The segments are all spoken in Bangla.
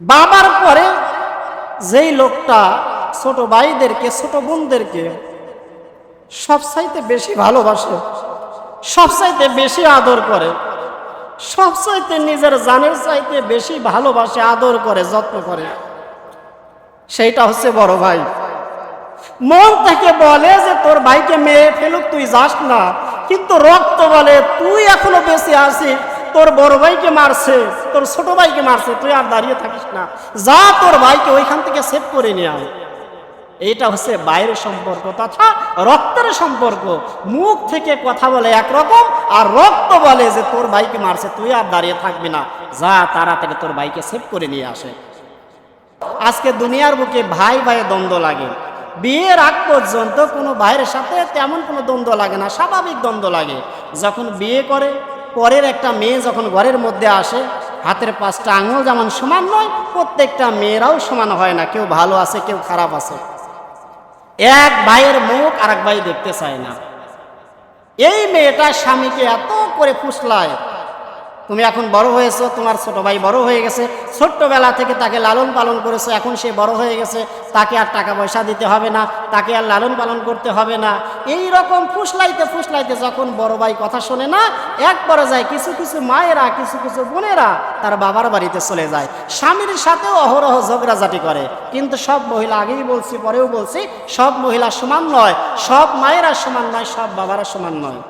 বাবার পরে যেই লোকটা ছোট ভাইদেরকে, ছোট বোনদেরকে সবচাইতে বেশি ভালোবাসে, সবচাইতে বেশি আদর করে, সবচাইতে নিজের জানের চাইতে বেশি ভালোবাসে, আদর করে, যত্ন করে, সেইটা হচ্ছে বড় ভাই। মন থেকে বলে যে তোর ভাইকে মেয়ে ফেলুক, তুই যাস না, কিন্তু রক্ত বলে, তুই এখনও বেঁচে আছিস তোর বড় ভাইকে মারছে, তোর ছোট ভাইকে মারছে, তুই আর দাঁড়িয়ে থাকিস না। যা তোর ভাইকে ওইখান থেকে সেভ করে নিয়ে আয়। এইটা হচ্ছে বাইরের সম্পর্ক। তথা রক্তের সম্পর্ক। মুখ থেকে কথা বলে একরকম, আর রক্ত বলে যে তোর ভাইকে মারছে, তুই আর দাঁড়িয়ে থাকবি না। যা তাড়াতাড়ি তোর ভাইকে সেভ করে নিয়ে আসে। আজকে দুনিয়ার বুকে ভাই ভাইয়ে দ্বন্দ্ব লাগে। বিয়ের আগ পর্যন্ত কোনো ভাইয়ের সাথে তেমন কোনো দ্বন্দ্ব লাগে না, স্বাভাবিক দ্বন্দ্ব লাগে। যখন বিয়ে করে পরের একটা মেয়ে যখন ঘরের মধ্যে আসে, হাতের পাঁচটা আঙুল যেমন সমান নয়, প্রত্যেকটা মেয়েরাও সমান হয় না, কেউ ভালো আছে, কেউ খারাপ আছে। এক ভাইয়ের মুখ আর এক ভাই দেখতে চায় না। এই মেয়েটা স্বামীকে এত করে ফুসলায় তুমি এখন বড় হয়েছো, তোমার ছোট ভাই বড় হয়ে গেছে, ছোট্টবেলা থেকে তাকে লালন পালন করেছ, এখন সে বড় হয়ে গেছে, তাকে আর টাকা পয়সা দিতে হবে না, তাকে আর লালন পালন করতে হবে না। এই রকম ফুসলাইতে ফুসলাইতে যখন বড় ভাই কথা শোনে না, একবারে যায় কিছু কিছু মায়েরা, কিছু কিছু বোনেরা তার বাবার বাড়িতে চলে যায়। স্বামীর সাথেও অহরহ ঝগড়াঝাটি করে। কিন্তু সব মহিলা আগেই বলছি, পরেও বলছি, সব মহিলা সমান নয়, সব মায়েরা সমান নয়, সব বাবারা সমান নয়।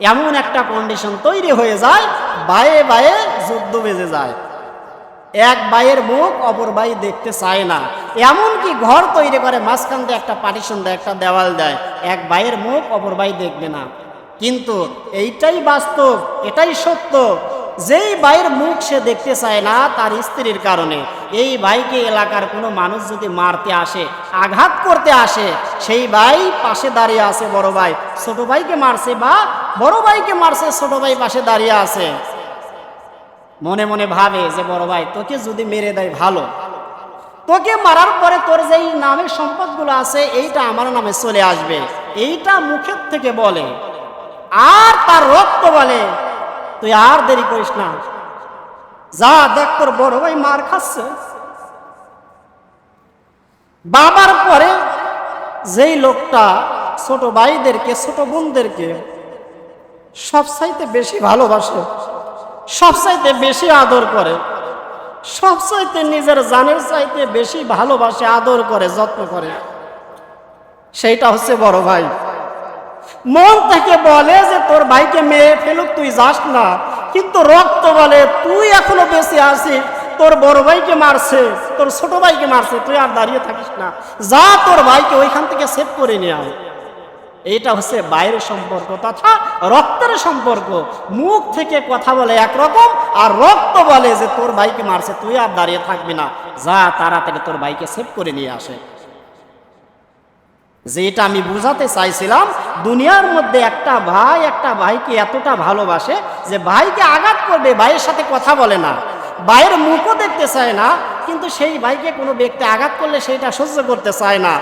এমন একটা কন্ডিশন তৈরি হয়ে যায়, বায়ে বায়ে যুদ্ধ বেজে যায়। এক বায়ের মুখ, অপর বাই দেখতে চায় না। এমনকি ঘর তৈরি করে, মাঝখান দিয়ে একটা পার্টিশন দেয়, একটা দেওয়াল দেয়। এক বায়ের মুখ, অপর বাই দেখবে না। কিন্তু এইটাই বাস্তব, এটাই সত্য। যেই ভাইয়ের মুখ সে দেখতে চায় না, তার স্ত্রীর কারণে। এই ভাইকে এলাকার কোনো মানুষ যদি মারতে আসে, আঘাত করতে আসে, সেই ভাই পাশে দাঁড়িয়ে আছে বড় ভাই। ছোট ভাইকে মারছে বা বড় ভাইকে মারছে, ছোট ভাই পাশে দাঁড়িয়ে আছে। মনে মনে ভাবে যে, বড় ভাই, তোকে যদি মেরে দেয় ভালো। তোকে মারার পরে তোর যেই নামের সম্পদগুলো আছে, এইটা আমার নামে চলে আসবে। এইটা মুখের থেকে বলে। আর তার রক্ত বলে। তুই আর দেরি করিস না। যা দেখ তোর বড় ভাই মার খাচ্ছে। বাবার পরে যেই লোকটা ছোট ভাইদেরকে, ছোট বোনদেরকে সবচাইতে বেশি ভালোবাসে সবচাইতে বেশি আদর করে সবচাইতে নিজের জানের চাইতে বেশি ভালোবাসে, আদর করে, যত্ন করে, সেইটা হচ্ছে বড় ভাই। মন থেকে বলে যে, তোর ভাইকে মেয়ে ফেলুক, তুই যাস না। কিন্তু রক্ত বলে, তুই এখনও বেঁচে আছিস, তোর বড় ভাইকে মারছে, তোর ছোট ভাইকে মারছে, তুই আর দাঁড়িয়ে থাকিস না। যা তোর ভাইকে ওইখান থেকে সেভ করে নিয়ে আয়। এইটা হচ্ছে বাইরের সম্পর্ক। তথা রক্তের সম্পর্ক। মুখ থেকে কথা বলে একরকম, আর রক্ত বলে যে, তোর ভাইকে মারছে, তুই আর দাঁড়িয়ে থাকবি না। যা তাড়াতাড়ি তোর ভাইকে সেভ করে নিয়ে আসে। যেটা আমি বুঝাতে চাইছিলাম, দুনিয়ার মধ্যে একটা ভাই, একটা ভাইকে এতটা ভালোবাসে যে ভাইকে আঘাত করবে, ভাইয়ের সাথে কথা বলে না। ভাইয়ের মুখও দেখতে চায় না, কিন্তু সেই ভাইকে কোনো ব্যক্তি আঘাত করলে সেটা সহ্য করতে চায় না।